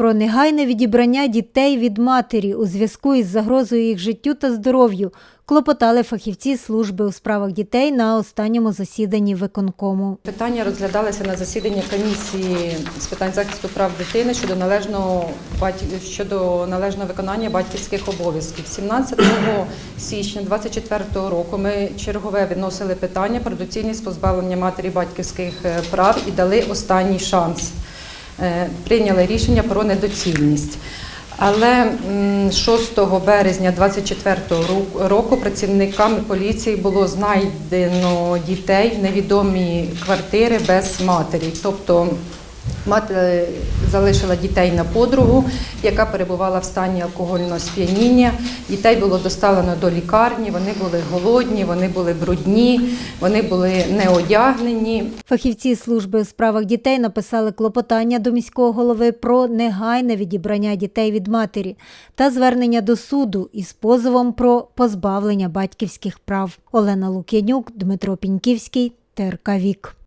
про негайне відібрання дітей від матері у зв'язку із загрозою їх життю та здоров'ю клопотали фахівці служби у справах дітей на останньому засіданні виконкому. Питання розглядалися на засіданні комісії з питань захисту прав дитини щодо належного щодо належного виконання батьківських обов'язків. 17 січня 2024 року ми чергове відносили питання про доцільність позбавлення матері батьківських е, прав і дали останній шанс. Е, Прийняли рішення про недоцільність. Але м, 6 березня 2024 року працівниками поліції було знайдено дітей в невідомі квартири без матері. Тобто мати залишила дітей на подругу, яка перебувала в стані алкогольного сп'яніння. Дітей було доставлено до лікарні, вони були голодні, вони були брудні, вони були неодягнені. Фахівці служби у справах дітей написали клопотання до міського голови про негайне відібрання дітей від матері та звернення до суду із позовом про позбавлення батьківських прав. Олена Лук'янюк, Дмитро Піньківський, ТРК Вік.